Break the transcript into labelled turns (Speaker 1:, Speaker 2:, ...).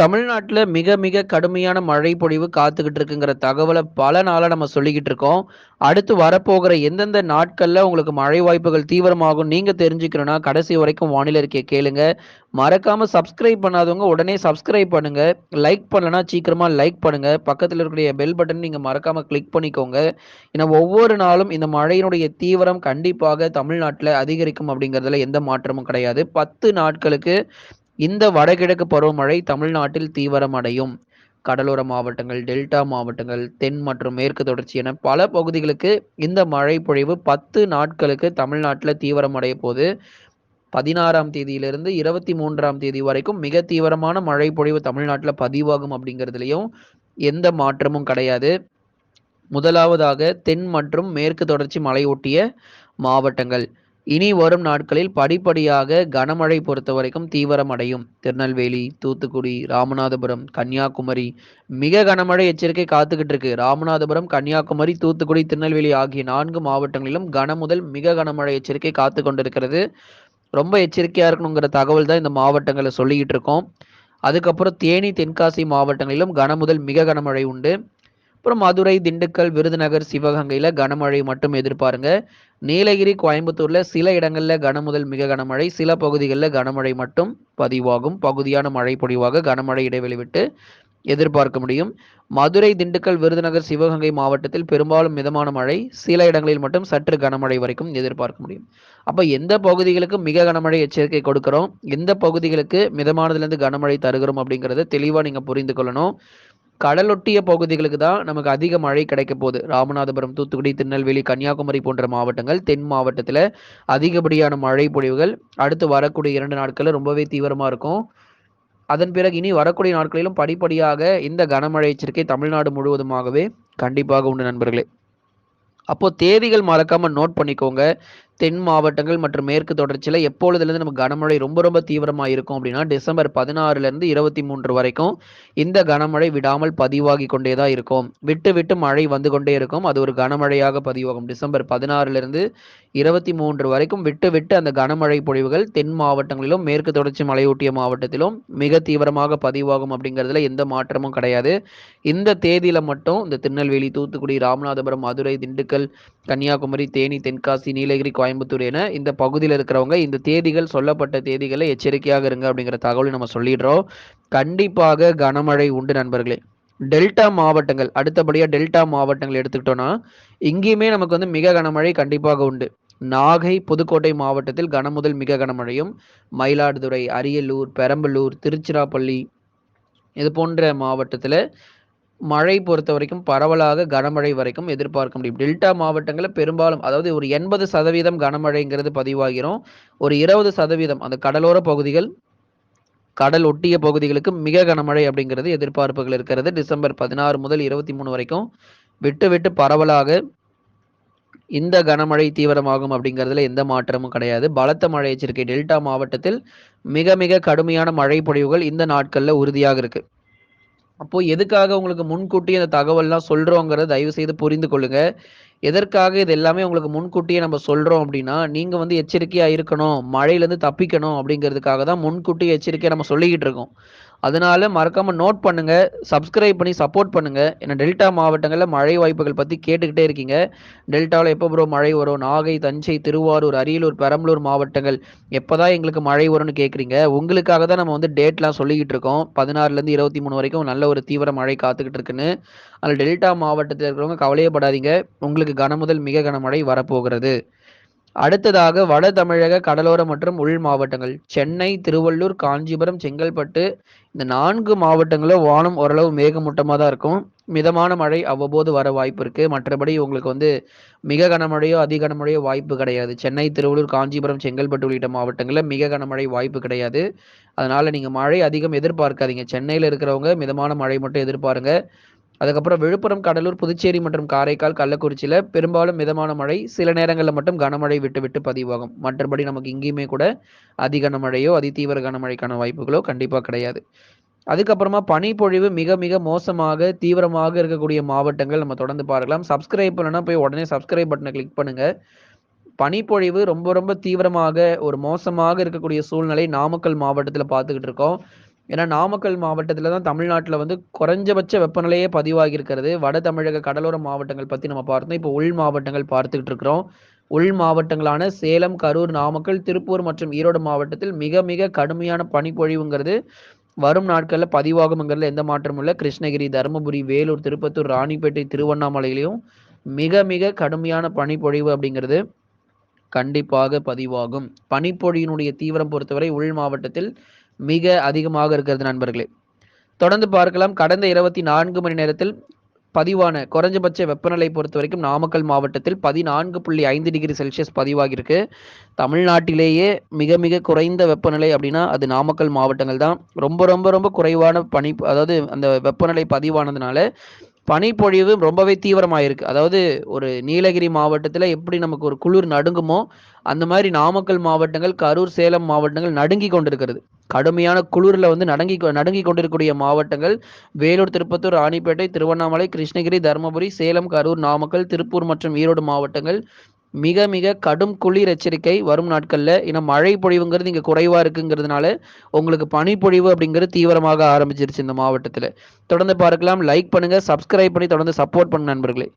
Speaker 1: தமிழ்நாட்டில் மிக மிக கடுமையான மழை பொழிவு காத்துக்கிட்டு இருக்குங்கிற தகவலை பல நாளாக நம்ம சொல்லிக்கிட்டு இருக்கோம். அடுத்து வரப்போகிற எந்தெந்த நாட்களில் உங்களுக்கு மழை வாய்ப்புகள் தீவிரமாகும் நீங்கள் தெரிஞ்சுக்கணும்னா கடைசி வரைக்கும் வானிலை இருக்கே கேளுங்க. மறக்காமல் சப்ஸ்கிரைப் பண்ணாதவங்க உடனே சப்ஸ்கிரைப் பண்ணுங்க. லைக் பண்ணலன்னா சீக்கிரமாக லைக் பண்ணுங்க. பக்கத்தில் இருக்கக்கூடிய பெல் பட்டன் நீங்கள் மறக்காமல் கிளிக் பண்ணிக்கோங்க. ஏன்னா ஒவ்வொரு நாளும் இந்த மழையினுடைய தீவிரம் கண்டிப்பாக தமிழ்நாட்டில் அதிகரிக்கும் அப்படிங்கிறதுல எந்த மாற்றமும் கிடையாது. பத்து நாட்களுக்கு இந்த வடகிழக்கு பருவமழை தமிழ்நாட்டில் தீவிரமடையும். கடலோர மாவட்டங்கள் டெல்டா மாவட்டங்கள் தென் மற்றும் மேற்கு தொடர்ச்சி என பல பகுதிகளுக்கு இந்த மழை பொழிவு பத்து நாட்களுக்கு தமிழ்நாட்டில் தீவிரமடைய போது பதினாறாம் தேதியிலிருந்து இருபத்தி மூன்றாம் தேதி வரைக்கும் மிக தீவிரமான மழை பொழிவு தமிழ்நாட்டில் பதிவாகும் அப்படிங்கிறதுலையும் எந்த மாற்றமும் கிடையாது. முதலாவதாக தென் மற்றும் மேற்கு தொடர்ச்சி மலையொட்டிய மாவட்டங்கள். இனி வரும் நாட்களில் படிப்படியாக கனமழை பொறுத்த வரைக்கும் தீவிரமடையும். திருநெல்வேலி தூத்துக்குடி ராமநாதபுரம் கன்னியாகுமரி மிக கனமழை எச்சரிக்கை காத்துக்கிட்டு இருக்கு. ராமநாதபுரம் கன்னியாகுமரி தூத்துக்குடி திருநெல்வேலி ஆகிய நான்கு மாவட்டங்களிலும் கன முதல் மிக கனமழை எச்சரிக்கை காத்து கொண்டிருக்கிறது. ரொம்ப எச்சரிக்கையா இருக்கணுங்கிற தகவல் தான் இந்த மாவட்டங்களை சொல்லிக்கிட்டு இருக்கோம். அதுக்கப்புறம் தேனி தென்காசி மாவட்டங்களிலும் கன முதல் மிக கனமழை உண்டு. அப்புறம் மதுரை திண்டுக்கல் விருதுநகர் சிவகங்கையில் கனமழை மட்டும் எதிர்பாருங்க. நீலகிரி கோயம்புத்தூர்ல சில இடங்கள்ல கனமுதல் மிக கனமழை சில பகுதிகளில் கனமழை மட்டும் பதிவாகும். பகுதியான மழை பொழிவாக கனமழை இடைவெளி விட்டு எதிர்பார்க்க முடியும். மதுரை திண்டுக்கல் விருதுநகர் சிவகங்கை மாவட்டத்தில் பெரும்பாலும் மிதமான மழை சில இடங்களில் மட்டும் சற்று கனமழை வரைக்கும் எதிர்பார்க்க முடியும். அப்ப எந்த பகுதிகளுக்கு மிக கனமழை எச்சரிக்கை கொடுக்கிறோம்? எந்த பகுதிகளுக்கு மிதமானதுலேருந்து கனமழை தருகிறோம் அப்படிங்கிறத தெளிவா நீங்க புரிந்து கொள்ளணும். கடலொட்டிய பகுதிகளுக்கு தான் நமக்கு அதிக மழை கிடைக்க போகுது. ராமநாதபுரம் தூத்துக்குடி திருநெல்வேலி கன்னியாகுமரி போன்ற மாவட்டங்கள் தென் மாவட்டத்தில் அதிகப்படியான மழை பொழிவுகள் அடுத்து வரக்கூடிய இரண்டு நாட்களில் ரொம்பவே தீவிரமாக இருக்கும். அதன் பிறகு இனி வரக்கூடிய நாட்களிலும் படிப்படியாக இந்த கனமழை எச்சரிக்கை தமிழ்நாடு முழுவதுமாகவே கண்டிப்பாக உண்டு நண்பர்களே. அப்போ தேதிகள் மறக்காம நோட் பண்ணிக்கோங்க. தென் மாவட்டங்கள் மற்றும் மேற்கு தொடர்ச்சியில் எப்பொழுதுலேருந்து நம்ம கனமழை ரொம்ப ரொம்ப தீவிரமாக இருக்கும் அப்படின்னா டிசம்பர் பதினாறுலேருந்து இருபத்தி மூன்று வரைக்கும் இந்த கனமழை விடாமல் பதிவாகி கொண்டே தான் இருக்கும். விட்டு விட்டு மழை வந்து கொண்டே இருக்கும். அது ஒரு கனமழையாக பதிவாகும். டிசம்பர் பதினாறுலேருந்து இருபத்தி மூன்று வரைக்கும் விட்டு விட்டு அந்த கனமழை பொழிவுகள் தென் மாவட்டங்களிலும் மேற்கு தொடர்ச்சி மலையொட்டிய மாவட்டத்திலும் மிக தீவிரமாக பதிவாகும் அப்படிங்கிறதுல எந்த மாற்றமும் கிடையாது. இந்த தேதியில் மட்டும் இந்த திருநெல்வேலி தூத்துக்குடி ராமநாதபுரம் மதுரை திண்டுக்கல் கன்னியாகுமரி தேனி தென்காசி நீலகிரி கோயம்புத்தூர் என இந்த பகுதியில் இருக்கிறவங்க இந்த தேதிகள் சொல்லப்பட்ட தேதிகளை எச்சரிக்கையாக இருங்க அப்படிங்கிற தகவலை நம்ம சொல்லிடுறோம். கண்டிப்பாக கனமழை உண்டு நண்பர்களே. டெல்டா மாவட்டங்கள் அடுத்தபடியாக டெல்டா மாவட்டங்கள் எடுத்துக்கிட்டோம்னா இங்கேயுமே நமக்கு வந்து மிக கனமழை கண்டிப்பாக உண்டு. நாகை புதுக்கோட்டை மாவட்டத்தில் கனமுதல் மிக கனமழையும் மயிலாடுதுறை அரியலூர் பெரம்பலூர் திருச்சிராப்பள்ளி இது போன்ற மாவட்டத்தில் மழை பொறுத்த வரைக்கும் பரவலாக கனமழை வரைக்கும் எதிர்பார்க்க முடியும். டெல்டா மாவட்டங்களில் பெரும்பாலும் அதாவது ஒரு எண்பது சதவீதம் கனமழைங்கிறது பதிவாகிறோம். ஒரு இருபது சதவீதம் அந்த கடலோர பகுதிகள் கடல் ஒட்டிய பகுதிகளுக்கு மிக கனமழை அப்படிங்கிறது எதிர்பார்ப்புகள் இருக்கிறது. டிசம்பர் பதினாறு முதல் இருபத்தி மூணு வரைக்கும் விட்டு விட்டு பரவலாக இந்த கனமழை தீவிரமாகும் அப்படிங்கிறதுல எந்த மாற்றமும் கிடையாது. பலத்த மழை எச்சரிக்கை டெல்டா மாவட்டத்தில் மிக மிக கடுமையான மழை பொழிவுகள் இந்த நாட்களில் உறுதியாக இருக்குது அப்போ எதுக்காக உங்களுக்கு முன்கூட்டி அந்த தகவல்லாம் சொல்றோங்கிறத தயவு செய்து புரிந்து கொள்ளுங்க. எதற்காக இது எல்லாமே உங்களுக்கு முன்கூட்டியே நம்ம சொல்றோம் அப்படின்னா நீங்க வந்து எச்சரிக்கையா இருக்கணும் மழையிலேருந்து தப்பிக்கணும் அப்படிங்கிறதுக்காக தான் முன்கூட்டி எச்சரிக்கையா நம்ம சொல்லிக்கிட்டு இருக்கோம். அதனால மறக்காம நோட் பண்ணுங்க சப்ஸ்கிரைப் பண்ணி சப்போர்ட் பண்ணுங்க. ஏன்னா டெல்டா மாவட்டங்களில் மழை வாய்ப்புகள் பத்தி கேட்டுக்கிட்டே இருக்கீங்க. டெல்டாவில் எப்போ ப்ரோ மழை வரும்? நாகை தஞ்சை திருவாரூர் அரியலூர் பெரம்பலூர் மாவட்டங்கள் எப்போதான் எங்களுக்கு மழை வரும்னு கேட்குறீங்க உங்களுக்காக தான் நம்ம வந்து டேட்லாம் சொல்லிக்கிட்டு இருக்கோம். பதினாறுலேருந்து இருபத்தி மூணு வரைக்கும் நல்ல ஒரு தீவிர மழை காத்துக்கிட்டு இருக்குன்னு. அதில் டெல்டா மாவட்டத்தில் இருக்கிறவங்க கவலையப்படாதீங்க உங்களுக்கு கனமுதல் மிக கனமழை வரப்போகிறது. அடுத்ததாக வட தமிழக கடலோர மற்றும் உள் மாவட்டங்கள். சென்னை திருவள்ளூர் காஞ்சிபுரம் செங்கல்பட்டு இந்த நான்கு மாவட்டங்களும் வானம் ஓரளவு மேகமூட்டமாக தான் இருக்கும். மிதமான மழை அவ்வப்போது வர வாய்ப்பு இருக்கு. மற்றபடி உங்களுக்கு வந்து மிக கனமழையோ அதி கனமழையோ வாய்ப்பு கிடையாது. சென்னை திருவள்ளூர் காஞ்சிபுரம் செங்கல்பட்டு உள்ளிட்ட மாவட்டங்களில் மிக கனமழை வாய்ப்பு கிடையாது. அதனால நீங்க மழை அதிகம் எதிர்பார்க்காதீங்க. சென்னையில் இருக்கிறவங்க மிதமான மழை மட்டும் எதிர்பாருங்க. அதுக்கப்புறம் விழுப்புரம் கடலூர் புதுச்சேரி மற்றும் காரைக்கால் கள்ளக்குறிச்சியில் பெரும்பாலும் மிதமான மழை. சில நேரங்களில் மட்டும் கனமழை விட்டு விட்டு பதிவாகும். மற்றபடி நமக்கு இங்கேயுமே கூட அதி கனமழையோ அதி தீவிர கனமழைக்கான வாய்ப்புகளோ கண்டிப்பாக கிடையாது. அதுக்கப்புறமா பனிப்பொழிவு மிக மிக மோசமாக தீவிரமாக இருக்கக்கூடிய மாவட்டங்கள் நம்ம தொடர்ந்து பார்க்கலாம். சப்ஸ்கிரைப் பண்ணனா போய் உடனே சப்ஸ்கிரைப் பட்டனை கிளிக் பண்ணுங்க. பனிப்பொழிவு ரொம்ப ரொம்ப தீவிரமாக ஒரு மோசமாக இருக்கக்கூடிய சூழ்நிலை நாமக்கல் மாவட்டத்தில் பார்த்துக்கிட்டு இருக்கோம். ஏன்னா நாமக்கல் மாவட்டத்தில் தான் தமிழ்நாட்டில் வந்து குறைஞ்சபட்ச வெப்பநிலையே பதிவாகியிருக்கிறது. வட தமிழக கடலோர மாவட்டங்கள் பற்றி நம்ம பார்த்தோம். இப்போ உள் மாவட்டங்கள் பார்த்துக்கிட்டு இருக்கிறோம். உள் மாவட்டங்களான சேலம் கரூர் நாமக்கல் திருப்பூர் மற்றும் ஈரோடு மாவட்டத்தில் மிக மிக கடுமையான பனிப்பொழிவுங்கிறது வரும் நாட்களில் பதிவாகுங்கிறதுல எந்த மாற்றமும் இல்லை. கிருஷ்ணகிரி தருமபுரி வேலூர் திருப்பத்தூர் ராணிப்பேட்டை திருவண்ணாமலையிலையும் மிக மிக கடுமையான பனிப்பொழிவு அப்படிங்கிறது கண்டிப்பாக பதிவாகும். பனிப்பொழியினுடைய தீவிரம் பொறுத்தவரை உள் மாவட்டத்தில் மிக அதிகமாக இருக்கிறது நண்பர்களே. தொடர்ந்து பார்க்கலாம். கடந்த இருபத்தி நான்கு மணி நேரத்தில் பதிவான குறைஞ்சபட்ச வெப்பநிலை பொறுத்த வரைக்கும் நாமக்கல் மாவட்டத்தில் பதினான்கு புள்ளி ஐந்து டிகிரி செல்சியஸ் பதிவாகியிருக்கு. தமிழ்நாட்டிலேயே மிக மிக குறைந்த வெப்பநிலை அப்படின்னா அது நாமக்கல் மாவட்டங்கள் தான். ரொம்ப ரொம்ப ரொம்ப குறைவான பனி அதாவது அந்த வெப்பநிலை பதிவானதுனால பனிப்பொழிவு ரொம்பவே தீவிரமாயிருக்கு. அதாவது ஒரு நீலகிரி மாவட்டத்தில் எப்படி நமக்கு ஒரு குளிர் நடுங்குமோ அந்த மாதிரி நாமக்கல் மாவட்டங்கள் கரூர் சேலம் மாவட்டங்கள் நடுங்கி கொண்டிருக்கிறது. கடுமையான குளிரில் வந்து நடுங்கி நடுங்கி கொண்டிருக்கக்கூடிய மாவட்டங்கள் வேலூர் திருப்பத்தூர் ராணிப்பேட்டை திருவண்ணாமலை கிருஷ்ணகிரி தருமபுரி சேலம் கரூர் நாமக்கல் திருப்பூர் மற்றும் ஈரோடு மாவட்டங்கள் மிக மிக கடும் குளிர் எச்சரிக்கை வரும் நாட்களில். ஏன்னா மழை பொழிவுங்கிறது இங்கே குறைவாக இருக்குங்கிறதுனால உங்களுக்கு பனிப்பொழிவு அப்படிங்கிறது தீவிரமாக ஆரம்பிச்சிருச்சு இந்த மாவட்டத்தில். தொடர்ந்து பார்க்கலாம். லைக் பண்ணுங்கள் சப்ஸ்கிரைப் பண்ணி தொடர்ந்து சப்போர்ட் பண்ணுங்க நண்பர்களே.